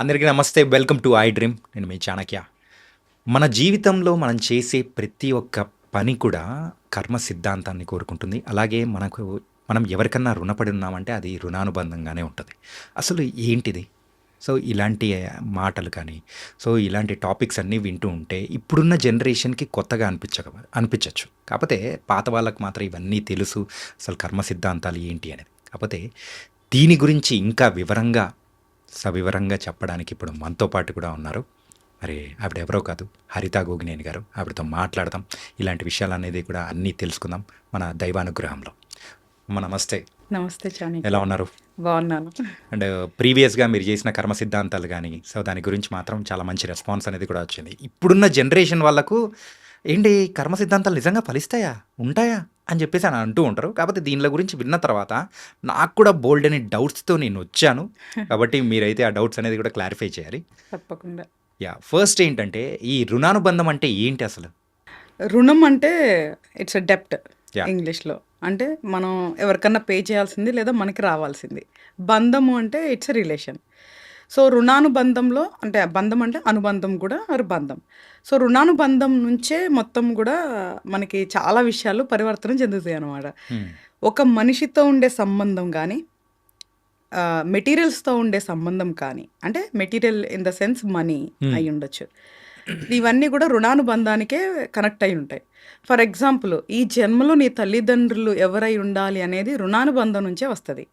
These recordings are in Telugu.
అందరికీ నమస్తే. వెల్కమ్ టు ఐ డ్రీమ్ నేను మీ చాణక్య. మన జీవితంలో మనం చేసే ప్రతి ఒక్క పని కూడా కర్మ సిద్ధాంతాన్ని కోరుకుంటుంది. అలాగే మనకు మనం ఎవరికన్నా రుణపడి ఉన్నామంటే అది రుణానుబంధంగానే ఉంటుంది. అసలు ఏంటిది? సో ఇలాంటి మాటలు కానీ సో ఇలాంటి టాపిక్స్ అన్నీ వింటూ ఉంటే ఇప్పుడున్న జనరేషన్కి కొత్తగా అనిపించక అనిపించవచ్చు కాకపోతే పాత వాళ్ళకి మాత్రం ఇవన్నీ తెలుసు. అసలు కర్మ సిద్ధాంతాలు ఏంటి అనేది. కాకపోతే దీని గురించి ఇంకా వివరంగా సవివరంగా చెప్పడానికి ఇప్పుడు మనతో పాటు కూడా ఉన్నారు. మరి ఆవిడ ఎవరో కాదు హరిత గోగినేని గారు. ఆవిడతో మాట్లాడదాం. ఇలాంటి విషయాలు అనేది కూడా అన్నీ తెలుసుకుందాం మన దైవానుగ్రహంలో. అమ్మ నమస్తే. నమస్తే చాని ఎలా ఉన్నారు? బాగున్నాను. అండ్ ప్రీవియస్గా మీరు చేసిన కర్మ సిద్ధాంతాలు కానీ సో దాని గురించి మాత్రం చాలా మంచి రెస్పాన్స్ అనేది కూడా వచ్చింది. ఇప్పుడున్న జనరేషన్ వాళ్ళకు ఏంటి కర్మ సిద్ధాంతాలు నిజంగా ఫలిస్తాయా? ఉంటాయా? అని చెప్పేసి అని అంటూ ఉంటారు. కాకపోతే దీనిల గురించి విన్న తర్వాత నాకు కూడా బోల్డ్ అనే డౌట్స్తో నేను వచ్చాను. కాబట్టి మీరైతే ఆ డౌట్స్ అనేది కూడా క్లారిఫై చేయాలి. తప్పకుండా. యా ఫస్ట్ ఏంటంటే ఈ రుణానుబంధం అంటే ఏంటి అసలు? రుణం అంటే ఇట్స్ అ డెప్ట్. ఇంగ్లీష్లో. అంటే మనం ఎవరికన్నా పే చేయాల్సింది లేదా మనకి రావాల్సింది. బంధము అంటే ఇట్స్ రిలేషన్ సో రుణానుబంధంలో అంటే బంధం అంటే అనుబంధం కూడా బంధం. సో రుణానుబంధం నుంచే మొత్తం కూడా మనకి చాలా విషయాలు పరివర్తన చెందుతాయి అన్నమాట. ఒక మనిషితో ఉండే సంబంధం కానీ మెటీరియల్స్తో ఉండే సంబంధం కానీ అంటే material in the sense money అయి ఉండొచ్చు. ఇవన్నీ కూడా రుణానుబంధానికే కనెక్ట్ అయి ఉంటాయి. ఫర్ ఎగ్జాంపుల్ ఈ జన్మలో నీ తల్లిదండ్రులు ఎవరై ఉండాలి అనేది రుణానుబంధం నుంచే వస్తుంది.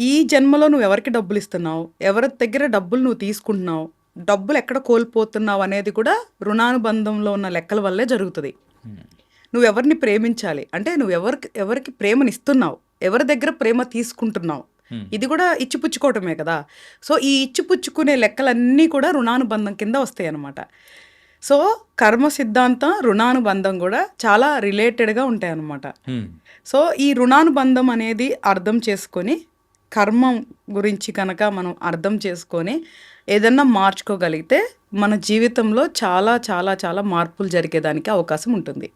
ఈ జన్మలో నువ్వు ఎవరికి డబ్బులు ఇస్తున్నావు? ఎవరి దగ్గర డబ్బులు నువ్వు తీసుకుంటున్నావు? డబ్బులు ఎక్కడ కోల్పోతున్నావు అనేది కూడా రుణానుబంధంలో ఉన్న లెక్కల వల్లే జరుగుతుంది. Hmm. నువ్వు ఎవరిని ప్రేమించాలి? అంటే నువ్వు ఎవరికి ఎవరికి ప్రేమని ఇస్తున్నావు? ఎవరి దగ్గర ప్రేమ తీసుకుంటున్నావు? Hmm. ఇది కూడా ఇచ్చిపుచ్చుకోవటమే కదా. సో ఈ ఇచ్చిపుచ్చుకునే లెక్కలన్నీ కూడా రుణానుబంధం కింద వస్తాయి అన్నమాట సో కర్మ సిద్ధాంతం రుణానుబంధం కూడా చాలా రిలేటెడ్గా ఉంటాయి అన్నమాట Hmm. సో ఈ రుణానుబంధం అనేది అర్థం చేసుకొని కర్మం గురించి కనుక మనం అర్థం చేసుకొని ఏదన్నా మార్చుకోగలిగితే మన జీవితంలో చాలా చాలా చాలా మార్పులు జరిగేదానికి అవకాశం ఉంటుంది.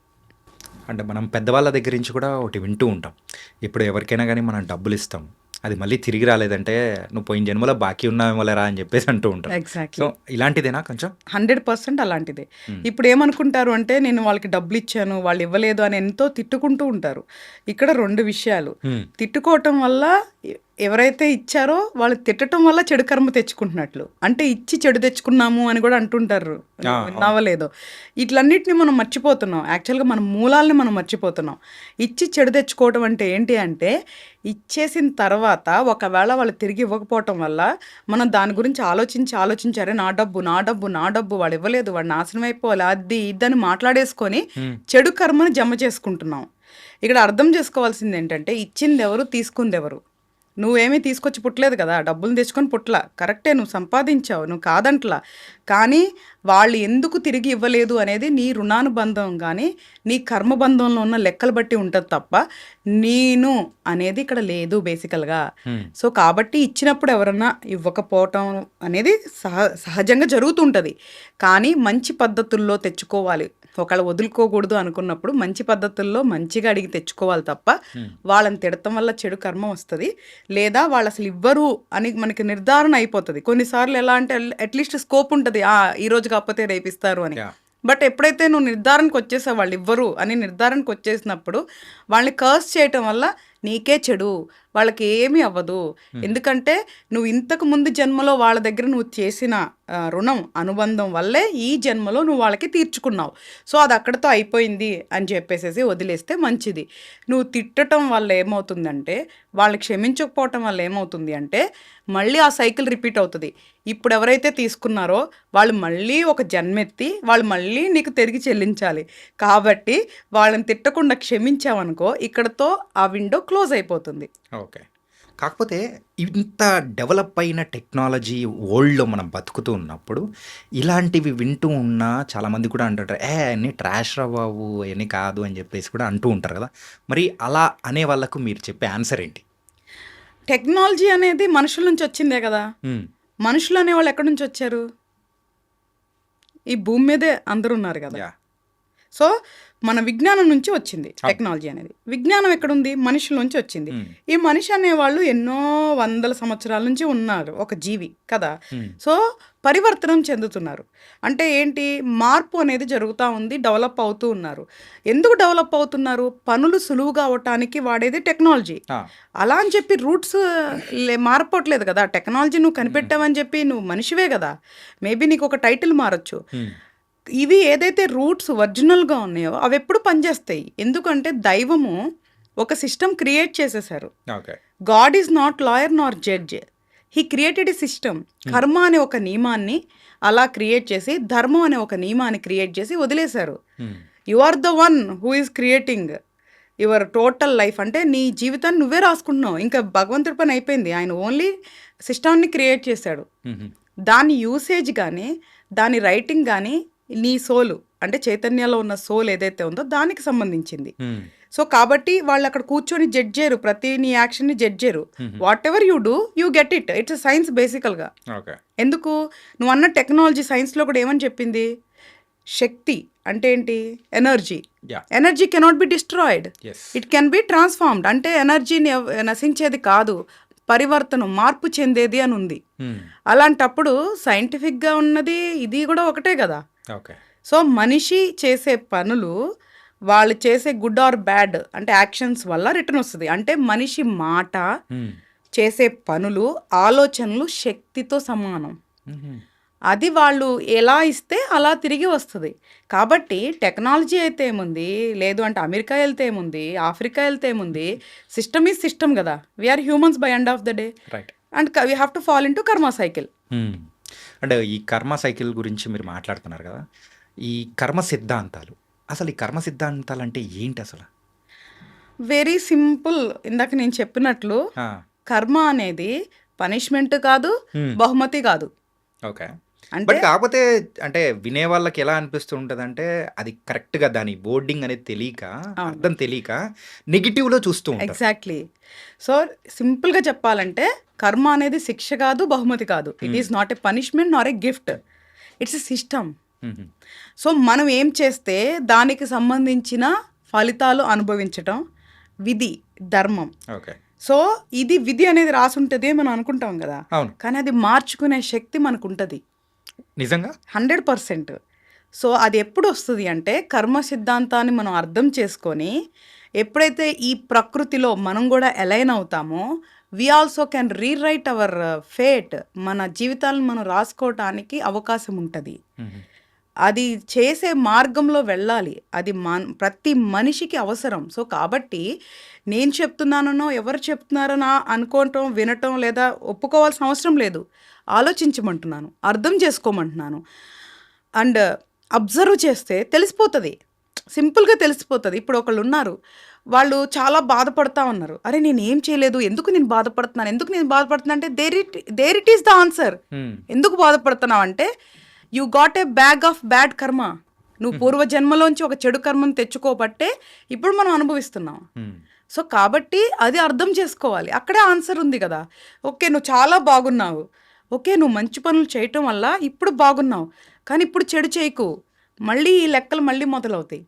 అంటే మనం పెద్దవాళ్ళ దగ్గర నుంచి కూడా ఒకటి వింటూ ఉంటాం. ఇప్పుడు ఎవరికైనా కానీ మనం డబ్బులు ఇస్తాం. అది మళ్ళీ తిరిగి రాలేదంటే నువ్వు పోయిన జన్మలో బాకీ ఉన్నావేమోలేరా అని చెప్పేసి అంటూ ఉంటాం. ఎగ్జాక్ట్లీ సో ఇలాంటిదేనా కొంచెం? హండ్రెడ్ పర్సెంట్ అలాంటిదే. ఇప్పుడు ఏమనుకుంటారు అంటే నేను వాళ్ళకి డబ్బులు ఇచ్చాను వాళ్ళు ఇవ్వలేదు అని ఎంతో తిట్టుకుంటూ ఉంటారు. ఇక్కడ రెండు విషయాలు. Hmm. తిట్టుకోవటం వల్ల ఎవరైతే ఇచ్చారో వాళ్ళు తిట్టడం వల్ల చెడు కర్మ తెచ్చుకుంటున్నట్లు. అంటే ఇచ్చి చెడు తెచ్చుకున్నాము అని కూడా అంటుంటారు. ఆ, విన్నావా లేదో. ఇట్లన్నిటిని మనం మర్చిపోతున్నాం. యాక్చువల్గా మన మూలాల్ని మనం మర్చిపోతున్నాం. ఇచ్చి చెడు తెచ్చుకోవడం అంటే ఏంటి అంటే ఇచ్చేసిన తర్వాత ఒకవేళ వాళ్ళు తిరిగి ఇవ్వకపోవటం వల్ల మనం దాని గురించి ఆలోచించి ఆలోచించారే నా డబ్బు నా డబ్బు నా డబ్బు వాడు ఇవ్వలేదు వాడు నాశనం అయిపోవాలి అది ఇదని మాట్లాడేసుకొని. చెడు కర్మని జమ చేసుకుంటున్నాం. ఇక్కడ అర్థం చేసుకోవాల్సింది ఏంటంటే ఇచ్చింది ఎవరు తీసుకుంది ఎవరు నువ్వేమీ తీసుకొచ్చి పుట్టలేదు కదా డబ్బులు తెచ్చుకొని పుట్టలా. కరెక్టే నువ్వు సంపాదించావు నువ్వు కాదంట్లా. కానీ వాళ్ళు ఎందుకు తిరిగి ఇవ్వలేదు అనేది నీ రుణానుబంధం కానీ నీ కర్మబంధంలో ఉన్న లెక్కలు బట్టి ఉంటుంది తప్ప నేను అనేది ఇక్కడ లేదు బేసికల్గా. సో కాబట్టి ఇచ్చినప్పుడు ఎవరన్నా ఇవ్వకపోవటం అనేది సహ సహజంగా జరుగుతుంటుంది. కానీ మంచి పద్ధతుల్లో తెచ్చుకోవాలి. ఒకవేళ వదులుకోకూడదు అనుకున్నప్పుడు మంచి పద్ధతుల్లో మంచిగా అడిగి తెచ్చుకోవాలి తప్ప వాళ్ళని తిడటం వల్ల చెడు కర్మ వస్తుంది. లేదా వాళ్ళు అసలు ఇవ్వరు అని మనకి నిర్ధారణ అయిపోతుంది. కొన్నిసార్లు ఎలా అంటే అట్లీస్ట్ స్కోప్ ఉంటుంది. ఆ ఈ రోజు కాకపోతే రేపు ఇస్తారు అని. బట్ ఎప్పుడైతే నువ్వు నిర్ధారణకు వచ్చేసావు వాళ్ళు ఇవ్వరు అని నిర్ధారణకు వచ్చేసినప్పుడు వాళ్ళని కర్స్ చేయటం వల్ల నీకే చెడు వాళ్ళకి ఏమీ అవ్వదు ఎందుకంటే నువ్వు ఇంతకు ముందు జన్మలో వాళ్ళ దగ్గర నువ్వు చేసిన రుణం అనుబంధం వల్లే ఈ జన్మలో నువ్వు వాళ్ళకి తీర్చుకున్నావు. సో అది అక్కడితో అయిపోయింది అని చెప్పేసేసి వదిలేస్తే మంచిది. నువ్వు తిట్టడం వల్ల ఏమవుతుందంటే వాళ్ళని క్షమించకపోవటం వల్ల ఏమవుతుంది అంటే మళ్ళీ ఆ సైకిల్ రిపీట్ అవుతుంది. ఇప్పుడు ఎవరైతే తీసుకున్నారో వాళ్ళు మళ్ళీ ఒక జన్మెత్తి వాళ్ళు మళ్ళీ నీకు తిరిగి చెల్లించాలి. కాబట్టి వాళ్ళని తిట్టకుండా క్షమించావనుకో ఇక్కడతో ఆ విండో క్లోజ్ అయిపోతుంది. ఓకే. కాకపోతే ఇంత డెవలప్ అయిన టెక్నాలజీ వరల్డ్లో మనం బతుకుతూ ఉన్నప్పుడు ఇలాంటివి వింటూ ఉన్నా చాలామంది కూడా అంటుంటారు ఏ అన్ని ట్రాష్ రా బాబు అన్నీ కాదు అని చెప్పేసి కూడా అంటూ ఉంటారు కదా. మరి అలా అనే వాళ్ళకు మీరు చెప్పే ఆన్సర్ ఏంటి? టెక్నాలజీ అనేది మనుషుల నుంచి వచ్చిందే కదా. మనుషులు అనేవాళ్ళు ఎక్కడి నుంచి వచ్చారు? ఈ భూమి మీదే అందరూ ఉన్నారు కదా. సో మన విజ్ఞానం నుంచి వచ్చింది టెక్నాలజీ అనేది. విజ్ఞానం ఎక్కడుంది? మనుషుల నుంచి వచ్చింది. ఈ మనిషి అనేవాళ్ళు ఎన్నో వందల సంవత్సరాల నుంచి ఉన్నారు ఒక జీవి కదా. సో పరివర్తనం చెందుతున్నారు. అంటే ఏంటి? మార్పు అనేది జరుగుతూ ఉంది డెవలప్ అవుతూ ఉన్నారు. ఎందుకు డెవలప్ అవుతున్నారు? పనులు సులువుగా అవటానికి వాడేది టెక్నాలజీ. అలా అని చెప్పి రూట్స్ మారిపోవట్లేదు కదా. టెక్నాలజీ నువ్వు కనిపెట్టావని చెప్పి నువ్వు మనిషివే కదా. మేబీ నీకు ఒక టైటిల్ మారచ్చు. ఇవి ఏదైతే రూట్స్ ఒరిజినల్గా ఉన్నాయో అవి ఎప్పుడు పనిచేస్తాయి. ఎందుకంటే దైవము ఒక సిస్టమ్ క్రియేట్ చేసేసారు. God is not lawyer nor judge. He created a system. కర్మ అనే ఒక నియమాన్ని అలా క్రియేట్ చేసి ధర్మం అనే ఒక నియమాన్ని క్రియేట్ చేసి వదిలేశారు. You are the one who is creating your total life అంటే నీ జీవితాన్ని నువ్వే రాసుకుంటున్నావు. ఇంకా భగవంతుడి పని అయిపోయింది. ఆయన ఓన్లీ సిస్టమ్ని క్రియేట్ చేశాడు. మ్మ్. దాని యూసేజ్ కానీ దాని రైటింగ్ కానీ నీ సోలు అంటే చైతన్యంలో ఉన్న సోల్ ఏదైతే ఉందో దానికి సంబంధించింది. సో కాబట్టి వాళ్ళు అక్కడ కూర్చొని జడ్జ్ చేయరు ప్రతి నీ యాక్షన్ని జడ్జ్ చేయరు. Whatever you do you get it it's science బేసికల్గా ఓకే ఎందుకు? నువ్వు అన్న టెక్నాలజీ సైన్స్లో కూడా ఏమని చెప్పింది? శక్తి అంటే ఏంటి? Energy energy cannot be destroyed it can be transformed అంటే ఎనర్జీని నశించేది కాదు. పరివర్తనం మార్పు చెందేది అని ఉంది. అలాంటప్పుడు సైంటిఫిక్గా ఉన్నది ఇది కూడా ఒకటే కదా. సో మనిషి చేసే పనులు వాళ్ళు చేసే గుడ్ ఆర్ బ్యాడ్ అంటే యాక్షన్స్ వల్ల రిటర్న్ వస్తుంది. అంటే మనిషి మాట. చేసే పనులు ఆలోచనలు శక్తితో సమానం. అది వాళ్ళు ఎలా ఇస్తే అలా తిరిగి వస్తుంది. కాబట్టి టెక్నాలజీ అయితే ఏముంది? లేదు అంటే అమెరికా వెళ్తే ఏముంది? ఆఫ్రికా వెళ్తే ఏముంది? సిస్టమ్ ఈజ్ సిస్టమ్ కదా. We are humans by end of the day and we have to fall into karma cycle. అంటే ఈ కర్మ సైకిల్ గురించి మీరు మాట్లాడుతున్నారు కదా ఈ కర్మ సిద్ధాంతాలు అసలు ఈ కర్మ సిద్ధాంతాలు అంటే ఏంటి అసలు? వెరీ సింపుల్ ఇందాక నేను చెప్పినట్లు కర్మ అనేది పనిష్మెంట్ కాదు Hmm. బహుమతి కాదు. ఓకే. అంటే బట్ కాకపోతే అంటే వినే వాళ్ళకి ఎలా అనిపిస్తూ ఉంటుంది అంటే అది కరెక్ట్గా దాని బోర్డింగ్ అనేది తెలియక అర్థం తెలియక నెగిటివ్లో చూస్తూ ఎగ్జాక్ట్లీ సో సింపుల్గా చెప్పాలంటే కర్మ అనేది శిక్ష కాదు బహుమతి కాదు. It is not a punishment nor a gift it's a system. So మనం ఏం చేస్తే దానికి సంబంధించిన ఫలితాలు అనుభవించటం? విధి ధర్మం. ఓకే సో ఇది విధి అనేది రాసి ఉంటుంది మనం అనుకుంటాం కదా. కానీ అది మార్చుకునే శక్తి మనకు ఉంటుంది నిజంగా? Hundred percent. సో అది ఎప్పుడు వస్తుంది అంటే కర్మ సిద్ధాంతాన్ని మనం అర్థం చేసుకొని ఎప్పుడైతే ఈ ప్రకృతిలో మనం కూడా ఎలైన్ అవుతామో we also can rewrite our fate మన జీవితాలను మనం రాసుకోవటానికి అవకాశం ఉంటుంది. అది చేసే మార్గంలో వెళ్ళాలి. అది మన్ ప్రతి మనిషికి అవసరం. సో కాబట్టి నేను చెప్తున్నానో ఎవరు చెప్తున్నారనా అనుకోవటం వినటం లేదా ఒప్పుకోవాల్సిన అవసరం లేదు. ఆలోచించమంటున్నాను అర్థం చేసుకోమంటున్నాను. అండ్ అబ్జర్వ్ చేస్తే తెలిసిపోతుంది. సింపుల్గా తెలిసిపోతుంది. ఇప్పుడు ఒకళ్ళు ఉన్నారు. వాళ్ళు చాలా బాధపడతా ఉన్నారు. అరే నేను ఏం చేయలేదు. ఎందుకు నేను బాధపడుతున్నాను? ఎందుకు నేను బాధపడుతున్నా అంటే there it there it is the answer. ఎందుకు బాధపడుతున్నావు అంటే you got a bag of bad karma నువ్వు పూర్వ జన్మలోంచి ఒక చెడు కర్మను తెచ్చుకోబట్టే ఇప్పుడు మనం అనుభవిస్తున్నాం. మ్మ్. సో కాబట్టి అది అర్థం చేసుకోవాలి. అక్కడే ఆన్సర్ ఉంది కదా. ఓకే నువ్వు చాలా బాగున్నావు. ఓకే నువ్వు మంచి పనులు చేయటం వల్ల ఇప్పుడు బాగున్నావు. కానీ ఇప్పుడు చెడు చేయకు. మళ్ళీ ఈ లెక్కలు మళ్ళీ మొదలవుతాయి.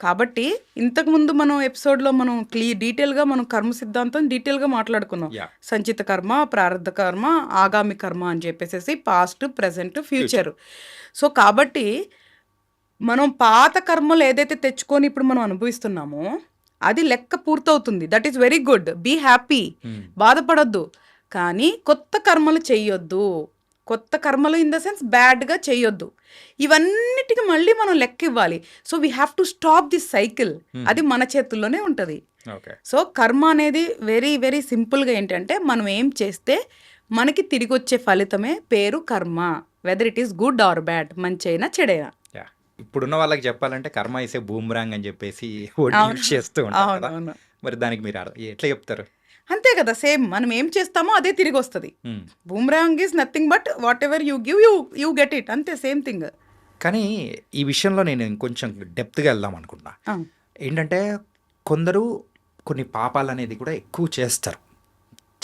కాబట్టి ఇంతకుముందు మనం ఎపిసోడ్లో మనం క్లీ డీటెయిల్గా మనం కర్మ సిద్ధాంతం డీటెయిల్గా మాట్లాడుకున్నాం. యా. సంచిత కర్మ ప్రారంధ కర్మ ఆగామి కర్మ అని చెప్పేసి పాస్ట్ ప్రజెంట్ ఫ్యూచర్. సో కాబట్టి మనం పాత కర్మలు ఏదైతే తెచ్చుకొని ఇప్పుడు మనం అనుభవిస్తున్నామో అది లెక్క పూర్తవుతుంది. That is very good be happy. బాధపడొద్దు. కానీ కొత్త కర్మలు చెయ్యొద్దు. కొత్త కర్మలు ఇన్ ద సెన్స్ బ్యాడ్గా చెయ్యొద్దు. ఇవన్నిటికి మళ్ళీ మనం లెక్క ఇవ్వాలి. So we have to stop this cycle అది మన చేతుల్లోనే ఉంటుంది. ఓకే సో కర్మ అనేది వెరీ వెరీ సింపుల్గా ఏంటంటే మనం ఏం చేస్తే మనకి తిరిగి వచ్చే ఫలితమే పేరు కర్మ. Whether it is good or bad మంచైనా చెడైనా. ఇప్పుడున్న వాళ్ళకి చెప్పాలంటే కర్మ ఇసే బూమ్రాంగ్ అని చెప్పేసి చేస్తూ ఉంటారు మరి దానికి మీరు ఎట్లా చెప్తారు? అంతే కదా సేమ్ మనం ఏం చేస్తామో అదే తిరిగి వస్తుంది. Boomerang is nothing but whatever you give you you get it అంతే సేమ్ థింగ్. కానీ ఈ విషయంలో నేను ఇంకొంచెం డెప్త్గా వెళ్దాం అనుకున్నా ఏంటంటే కొందరు కొన్ని పాపాలు అనేది కూడా ఎక్కువ చేస్తారు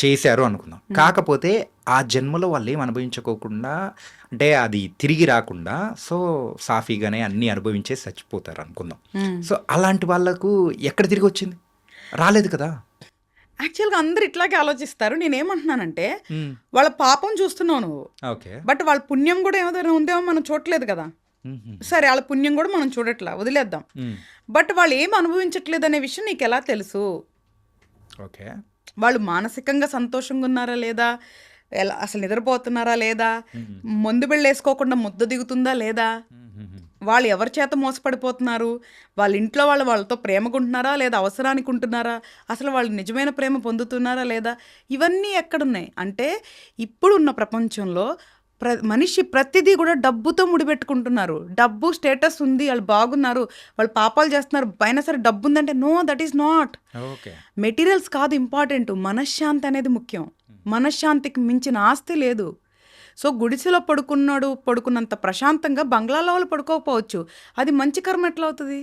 చేశారు అనుకుందాం. కాకపోతే ఆ జన్మలో వాళ్ళు ఏం అనుభవించుకోకుండా అంటే అది తిరిగి రాకుండా సో సాఫీగానే అన్నీ అనుభవించే చచ్చిపోతారు అనుకుందాం. సో అలాంటి వాళ్ళకు ఎక్కడ తిరిగి వచ్చింది? రాలేదు కదా. యాక్చువల్గా అందరు ఇట్లాగే ఆలోచిస్తారు. నేనేమంటున్నానంటే వాళ్ళ పాపం చూస్తున్నావు నువ్వు. ఓకే. బట్ వాళ్ళ పుణ్యం కూడా ఏమైనా ఉందేమో మనం చూడట్లేదు కదా. సరే వాళ్ళ పుణ్యం కూడా మనం చూడట్లా. వదిలేద్దాం. బట్ వాళ్ళు ఏం అనుభవించట్లేదు అనే విషయం నీకు ఎలా తెలుసు? ఓకే. వాళ్ళు మానసికంగా సంతోషంగా ఉన్నారా లేదా? ఎలా అసలు నిద్రపోతున్నారా లేదా? మందు బిళ్ళ వేసుకోకుండా ముద్ద దిగుతుందా లేదా? వాళ్ళు ఎవరి చేత మోసపడిపోతున్నారు? వాళ్ళ ఇంట్లో వాళ్ళు వాళ్ళతో ప్రేమగా ఉంటున్నారా లేదా అవసరానికి ఉంటున్నారా? అసలు వాళ్ళు నిజమైన ప్రేమ పొందుతున్నారా లేదా? ఇవన్నీ ఎక్కడున్నాయి? అంటే ఇప్పుడున్న ప్రపంచంలో ప్ర మనిషి ప్రతిదీ కూడా డబ్బుతో ముడిపెట్టుకుంటున్నారు. డబ్బు స్టేటస్ ఉంది వాళ్ళు బాగున్నారు వాళ్ళు పాపాలు చేస్తున్నారు పైన సరే డబ్బు ఉందంటే no that is not. Okay. Materials కాదు ఇంపార్టెంట్. మనశ్శాంతి అనేది ముఖ్యం. మనశ్శాంతికి మించిన ఆస్తి లేదు. సో గుడిసెలో పడుకున్నాడు పడుకున్నంత ప్రశాంతంగా బంగ్లాలో వాళ్ళు పడుకోకపోవచ్చు. అది మంచి కర్మ ఎట్లా అవుతుంది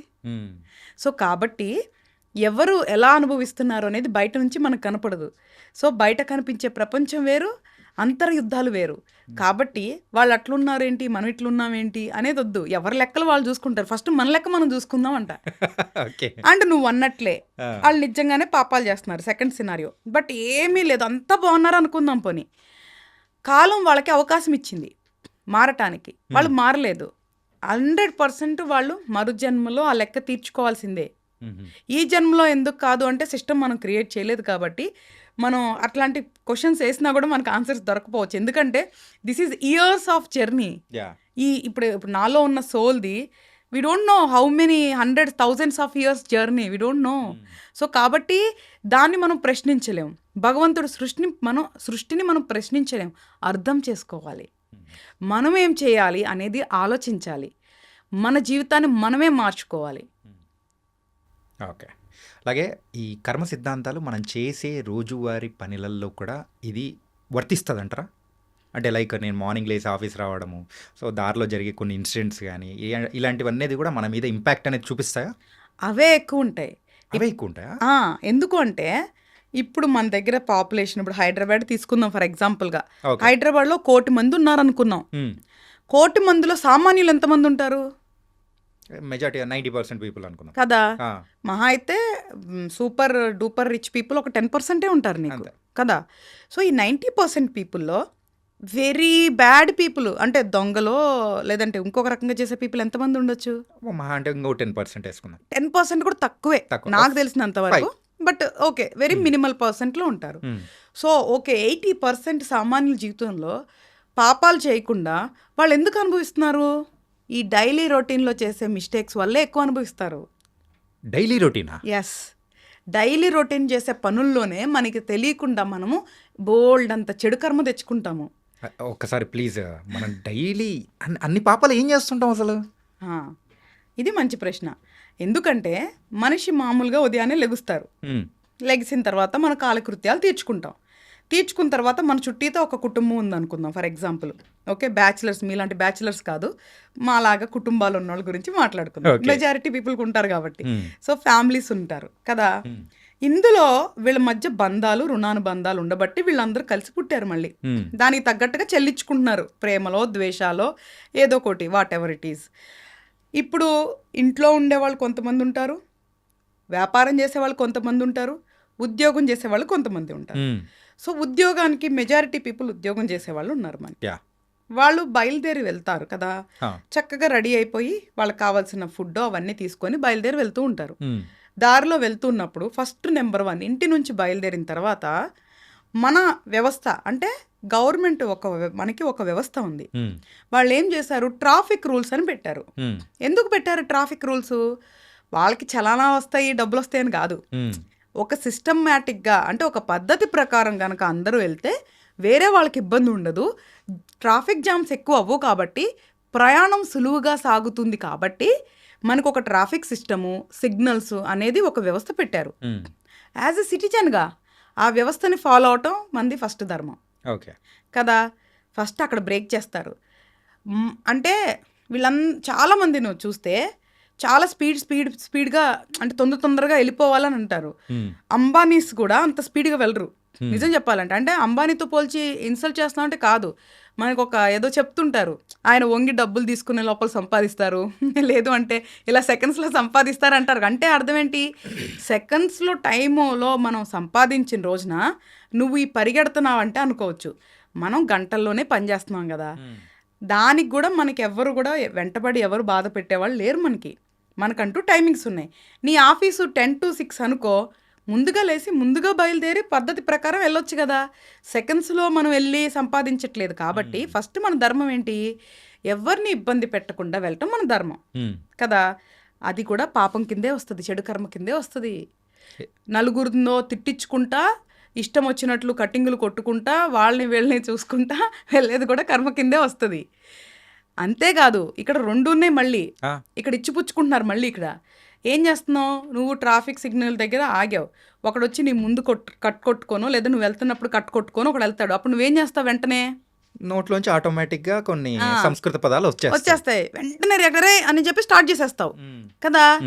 సో కాబట్టి ఎవరు ఎలా అనుభవిస్తున్నారు అనేది బయట నుంచి మనకు కనపడదు. సో బయట కనిపించే ప్రపంచం వేరు అంతర్యుద్ధాలు వేరు. కాబట్టి వాళ్ళు అట్లున్నారేంటి మనం ఇట్లున్నామేంటి అనేది వద్దు. ఎవరి లెక్కలు వాళ్ళు చూసుకుంటారు. ఫస్ట్ మన లెక్క మనం చూసుకుందాం అంట అండ్ నువ్వు అన్నట్లే వాళ్ళు నిజంగానే పాపాలు చేస్తున్నారు సెకండ్ సినారియో. బట్ ఏమీ లేదు. అంతా బాగున్నారు అనుకుందాం పోని. కాలం వాళ్ళకి అవకాశం ఇచ్చింది మారటానికి. వాళ్ళు మారలేదు. హండ్రెడ్ పర్సెంట్ వాళ్ళు మరు జన్మలో ఆ లెక్క తీర్చుకోవాల్సిందే. ఈ జన్మలో ఎందుకు కాదు అంటే సిస్టమ్ మనం క్రియేట్ చేయలేదు కాబట్టి మనం అట్లాంటి క్వశ్చన్స్ వేసినా కూడా మనకు ఆన్సర్స్ దొరకపోవచ్చు. ఎందుకంటే this is years of journey. ఈ ఇప్పుడు ఇప్పుడు నాలో ఉన్న సోల్ది we don't know how many hundred thousands of years journey we don't know so కాబట్టి దాన్ని మనం ప్రశ్నించలేం. భగవంతుడు సృష్టిని మనం సృష్టిని మనం ప్రశ్నించలేం. అర్థం చేసుకోవాలి. మనం ఏం చేయాలి అనేది ఆలోచించాలి. మన జీవితాన్ని మనమే మార్చుకోవాలి. ఓకే అలాగే ఈ కర్మ సిద్ధాంతాలు మనం చేసే రోజువారీ పనులలో కూడా ఇది వర్తిస్తుంది అంటే లైక్ నేను మార్నింగ్ లేసి ఆఫీస్ రావడము సో దారిలో జరిగే కొన్ని ఇన్సిడెంట్స్ కానీ ఇలాంటివన్నీ కూడా మన మీద ఇంపాక్ట్ అనేది చూపిస్తాయా? అవే ఎక్కువ ఉంటాయి. అవే ఎక్కువ ఉంటాయా? ఎందుకు అంటే ఇప్పుడు మన దగ్గర పాపులేషన్ ఇప్పుడు హైదరాబాద్ తీసుకుందాం ఫర్ ఎగ్జాంపుల్గా. హైదరాబాద్లో కోటి మంది ఉన్నారనుకున్నాం. కోటి మందిలో సామాన్యులు ఎంతమంది ఉంటారు? మెజార్టీ నైంటీ పర్సెంట్ పీపుల్ అనుకున్నాం. కదా? మహా అయితే సూపర్ డూపర్ రిచ్ పీపుల్ ఒక టెన్ పర్సెంటే ఉంటారు నీకు. కదా? సో ఈ నైంటీ పర్సెంట్ పీపుల్లో వెరీ బ్యాడ్ పీపుల్. అంటే దొంగలో లేదంటే ఇంకొక రకంగా చేసే పీపుల్ ఎంతమంది ఉండొచ్చు? మహా అంటే ఇంకో టెన్ పర్సెంట్ వేసుకుందాం. టెన్ పర్సెంట్ కూడా తక్కువే. నాకు తెలిసినంత వరకు. బట్ ఓకే వెరీ మినిమల్ పర్సెంట్లో ఉంటారు. మ్మ్. సో ఓకే ఎయిటీ పర్సెంట్ సామాన్యుల జీవితంలో పాపాలు చేయకుండా వాళ్ళు ఎందుకు అనుభవిస్తున్నారు? ఈ డైలీ రొటీన్లో చేసే మిస్టేక్స్ వల్లే ఎక్కువ అనుభవిస్తారు. డైలీ రొటీనా? ఎస్ డైలీ రొటీన్ చేసే పనుల్లోనే మనకి తెలియకుండా మనము బోల్డ్ అంత చెడు కర్మ తెచ్చుకుంటాము. ఒక్కసారి ప్లీజ్ మనం డైలీ అన్ని పాపాలు ఏం చేస్తుంటాం అసలు ఇది మంచి ప్రశ్న ఎందుకంటే మనిషి మామూలుగా ఉదయాన్నే లెగుస్తారు. లెగిసిన తర్వాత మన కాలకృత్యాలు తీర్చుకుంటాం తీర్చుకున్న తర్వాత మన చుట్టీతో ఒక కుటుంబం ఉందనుకుందాం ఫర్ ఎగ్జాంపుల్ ఓకే బ్యాచిలర్స్ మీలాంటి బ్యాచిలర్స్ కాదు మాలాగా కుటుంబాలు ఉన్న వాళ్ళ గురించి మాట్లాడుకుందాం. మెజారిటీ పీపుల్కి ఉంటారు కాబట్టి. సో ఫ్యామిలీస్ ఉంటారు కదా. ఇందులో వీళ్ళ మధ్య బంధాలు రుణానుబంధాలు ఉండబట్టి వీళ్ళందరూ కలిసి పుట్టారు మళ్ళీ. దానికి తగ్గట్టుగా చెల్లించుకుంటున్నారు ప్రేమలో ద్వేషాలో ఏదో ఒకటి వాట్ ఎవర్ ఇట్ ఈస్ ఇప్పుడు ఇంట్లో ఉండేవాళ్ళు కొంతమంది ఉంటారు వ్యాపారం చేసేవాళ్ళు కొంతమంది ఉంటారు ఉద్యోగం చేసేవాళ్ళు కొంతమంది ఉంటారు. సో ఉద్యోగానికి మెజారిటీ పీపుల్ ఉద్యోగం చేసేవాళ్ళు ఉన్నారు మనకి యా వాళ్ళు బయలుదేరి వెళ్తారు కదా. చక్కగా రెడీ అయిపోయి వాళ్ళకి కావాల్సిన ఫుడ్ అవన్నీ తీసుకొని బయలుదేరి వెళ్తూ ఉంటారు. దారిలో వెళ్తున్నప్పుడు ఫస్ట్ నెంబర్ వన్ ఇంటి నుంచి బయలుదేరిన తర్వాత మన వ్యవస్థ అంటే గవర్నమెంట్ ఒక మనకి ఒక వ్యవస్థ ఉంది మ్మ్. వాళ్ళు ఏం చేశారు ట్రాఫిక్ రూల్స్ అని పెట్టారు మ్మ్. ఎందుకు పెట్టారు ట్రాఫిక్ రూల్స్ వాళ్ళకి చలానా వస్తాయి డబ్బులు వస్తాయని కాదు మ్మ్. ఒక సిస్టమేటిక్గా అంటే ఒక పద్ధతి ప్రకారం కనుక అందరూ వెళ్తే వేరే వాళ్ళకి ఇబ్బంది ఉండదు ట్రాఫిక్ జామ్స్ ఎక్కువ అవ్వవు కాబట్టి ప్రయాణం సులువుగా సాగుతుంది కాబట్టి మనకు ఒక ట్రాఫిక్ సిస్టము సిగ్నల్స్ అనేది ఒక వ్యవస్థ పెట్టారు. యాజ్ ఎ సిటిజన్గా ఆ వ్యవస్థని ఫాలో అవటం మంది ఫస్ట్ ధర్మం. ఓకే. కదా? ఫస్ట్ అక్కడ బ్రేక్ చేస్తారు. అంటే వీళ్ళం చాలామంది నువ్వు చూస్తే చాలా స్పీడ్ స్పీడ్ స్పీడ్గా అంటే తొందర తొందరగా వెళ్ళిపోవాలని అంటారు. అంబానీస్ కూడా అంత స్పీడ్గా వెళ్ళరు. నిజం చెప్పాలంటే అంటే అంబానీతో పోల్చి ఇన్సల్ట్ చేస్తున్నాం అంటే కాదు. మనకు ఒక ఏదో చెప్తుంటారు. ఆయన వంగి డబ్బులు తీసుకునే లోపల సంపాదిస్తారు. లేదు అంటే ఇలా సెకండ్స్లో సంపాదిస్తారు అంటారు అంటే అర్థం ఏంటి సెకండ్స్లో టైములో మనం సంపాదించిన రోజున నువ్వు ఈ పరిగెడుతున్నావు అంటే అనుకోవచ్చు. మనం గంటల్లోనే పని చేస్తున్నాం కదా. దానికి కూడా మనకి ఎవ్వరు కూడా వెంటబడి ఎవరు బాధ పెట్టేవాళ్ళు లేరు మనకి. మనకంటూ టైమింగ్స్ ఉన్నాయి. నీ ఆఫీసు టెన్ టు సిక్స్ అనుకో ముందుగా లేసి ముందుగా బయలుదేరి పద్ధతి ప్రకారం వెళ్ళొచ్చు కదా. సెకండ్స్లో మనం వెళ్ళి సంపాదించట్లేదు కాబట్టి ఫస్ట్ మన ధర్మం ఏంటి? ఎవరిని ఇబ్బంది పెట్టకుండా వెళ్ళటం మన ధర్మం. కదా? అది కూడా పాపం కిందే వస్తుంది చెడు కర్మ కిందే వస్తుంది. నలుగురితో తిట్టించుకుంటా ఇష్టం వచ్చినట్లు కటింగులు కొట్టుకుంటా వాళ్ళని వీళ్ళని చూసుకుంటా వెళ్ళేది కూడా కర్మ కిందే వస్తుంది. అంతేకాదు ఇక్కడ రెండు ఉన్నాయి మళ్ళీ. ఇక్కడ ఇచ్చిపుచ్చుకుంటున్నారు మళ్ళీ ఇక్కడ. ఏం చేస్తున్నావు? నువ్వు ట్రాఫిక్ సిగ్నల్ దగ్గర ఆగావు. ఒకడు వచ్చి నీ ముందు కొట్టు కట్ కొట్టుకోను లేదా నువ్వు వెళ్తున్నప్పుడు కట్ కొట్టుకోను ఒకడు వెళ్తాడు. అప్పుడు నువ్వేం చేస్తావు వెంటనే? నోట్లోంచి ఆటోమేటిక్గా కొన్ని ఆ. సంస్కృత పదాలు వచ్చేస్తాయి. వచ్చేస్తాయి. వెంటనే రెగరే అని చెప్పి స్టార్ట్ చేసేస్తావు. కదా.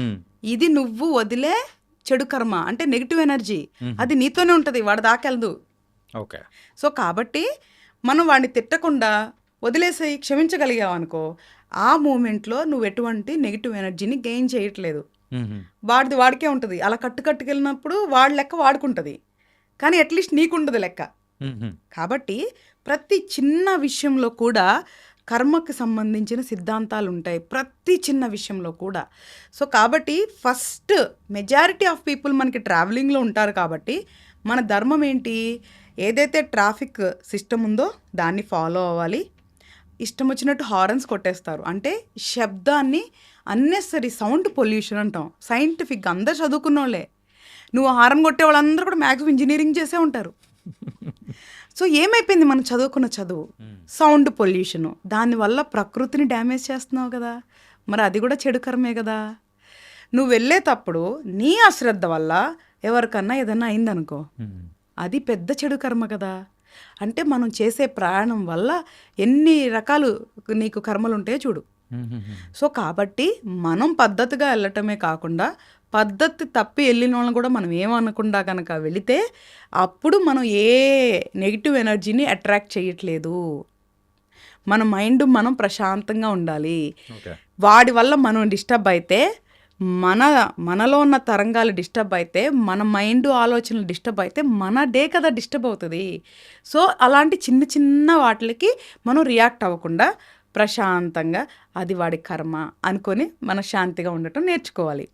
ఇది నువ్వు వదిలే చెడు కర్మ అంటే నెగిటివ్ ఎనర్జీ. అది నీతోనే ఉంటుంది వాడి దాకెళ్దు. ఓకే. సో కాబట్టి మనం వాడిని తిట్టకుండా వదిలేసి క్షమించగలిగావు అనుకో ఆ మూమెంట్లో నువ్వు ఎటువంటి నెగిటివ్ ఎనర్జీని గెయిన్ చేయట్లేదు. వాడిది వాడికే ఉంటుంది. అలా కట్టు కట్టుకెళ్ళినప్పుడు వాడి లెక్క వాడుకుంటుంది. కానీ అట్లీస్ట్ నీకుండదు లెక్క. కాబట్టి ప్రతి చిన్న విషయంలో కూడా కర్మకి సంబంధించిన సిద్ధాంతాలు ఉంటాయి. ప్రతి చిన్న విషయంలో కూడా. సో కాబట్టి ఫస్ట్ మెజారిటీ ఆఫ్ పీపుల్ మనకి ట్రావెలింగ్లో ఉంటారు కాబట్టి మన ధర్మం ఏంటి? ఏదైతే ట్రాఫిక్ సిస్టమ్ ఉందో దాన్ని ఫాలో అవ్వాలి. ఇష్టం వచ్చినట్టు హారన్స్ కొట్టేస్తారు. అంటే శబ్దాన్ని అన్నెసరీ సౌండ్ పొల్యూషన్ అంటాం. సైంటిఫిక్గా అందరు చదువుకున్న వాళ్ళే నువ్వు హారన్ కొట్టే వాళ్ళందరూ కూడా మ్యాక్సిమం ఇంజనీరింగ్ చేసే ఉంటారు. సో ఏమైపోయింది మనం చదువుకున్న చదువు? సౌండ్ పొల్యూషను దానివల్ల ప్రకృతిని డ్యామేజ్ చేస్తున్నావు కదా. మరి అది కూడా చెడు కర్మే కదా. నువ్వు వెళ్ళేటప్పుడు నీ అశ్రద్ధ వల్ల ఎవరికన్నా ఏదన్నా అయిందనుకో. మ్మ్. అది పెద్ద చెడు కర్మ కదా. అంటే మనం చేసే ప్రయాణం వల్ల ఎన్ని రకాలు నీకు కర్మలు ఉంటాయో చూడు. సో కాబట్టి మనం పద్ధతిగా వెళ్ళటమే కాకుండా పద్ధతి తప్పి వెళ్ళిన వాళ్ళని కూడా మనం ఏమనకుండా కనుక వెళితే అప్పుడు మనం ఏ నెగిటివ్ ఎనర్జీని అట్రాక్ట్ చేయట్లేదు. మన మైండ్ మనం ప్రశాంతంగా ఉండాలి. వాడి వల్ల మనం డిస్టర్బ్ అయితే మన మనలో ఉన్న తరంగాలు డిస్టర్బ్ అయితే మన మైండ్ ఆలోచనలు డిస్టర్బ్ అయితే మన డే కదా డిస్టర్బ్ అవుతుంది. సో అలాంటి చిన్న చిన్న వాటికి మనం రియాక్ట్ అవ్వకుండా ప్రశాంతంగా అది వాడి కర్మ అనుకొని మన శాంతిగా ఉండటం నేర్చుకోవాలి.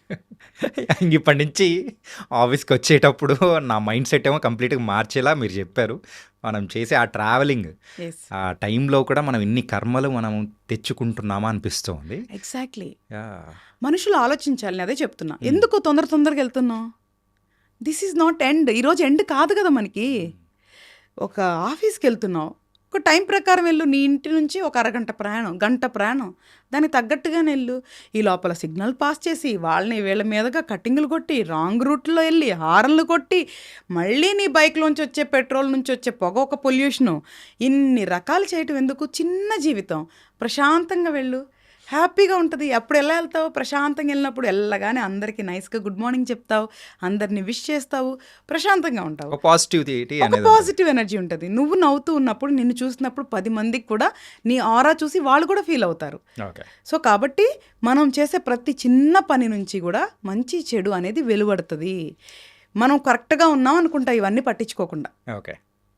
ఇప్పటి నుంచి ఆఫీస్కి వచ్చేటప్పుడు నా మైండ్ సెట్ ఏమో కంప్లీట్గా మార్చేలా మీరు చెప్పారు. మనం చేసే ఆ ట్రావెలింగ్ ఆ టైంలో కూడా మనం ఇన్ని కర్మలు మనం తెచ్చుకుంటున్నామా అనిపిస్తోంది. ఎగ్జాక్ట్లీ. మనుషులు ఆలోచించాలి అదే చెప్తున్నా. ఎందుకు తొందర తొందరగా వెళ్తున్నావు? దిస్ ఈజ్ నాట్ ఎండ్ ఈరోజు ఎండ్ కాదు కదా మనకి. ఒక ఆఫీస్కి వెళ్తున్నావు. ఒక టైం ప్రకారం వెళ్ళు. నీ ఇంటి నుంచి ఒక అరగంట ప్రయాణం గంట ప్రయాణం. దానికి తగ్గట్టుగానే వెళ్ళు. ఈ లోపల సిగ్నల్ పాస్ చేసి వాళ్ళని వీళ్ళ మీదగా కట్టింగులు కొట్టి రాంగ్ రూట్లో వెళ్ళి హారన్లు కొట్టి మళ్ళీ నీ బైక్లోంచి వచ్చే పెట్రోల్ నుంచి వచ్చే పొగ ఒక పొల్యూషను. ఇన్ని రకాలు చేయటం ఎందుకు? చిన్న జీవితం. ప్రశాంతంగా వెళ్ళు. హ్యాపీగా ఉంటుంది. అప్పుడు ఎలా వెళ్తావు? ప్రశాంతంగా వెళ్ళినప్పుడు వెళ్ళగానే అందరికీ నైస్గా గుడ్ మార్నింగ్ చెప్తావు. అందరిని విష్ చేస్తావు. ప్రశాంతంగా ఉంటావు. అనేది పాజిటివ్ ఎనర్జీ ఉంటుంది. నువ్వు నవ్వుతూ ఉన్నప్పుడు నిన్ను చూసినప్పుడు పది మందికి కూడా నీ ఆరా చూసి వాళ్ళు కూడా ఫీల్ అవుతారు. సో కాబట్టి మనం చేసే ప్రతి చిన్న పని నుంచి కూడా మంచి చెడు అనేది వెలువడుతుంది. మనం కరెక్ట్గా ఉన్నాం అనుకుంటా ఇవన్నీ పట్టించుకోకుండా. Okay.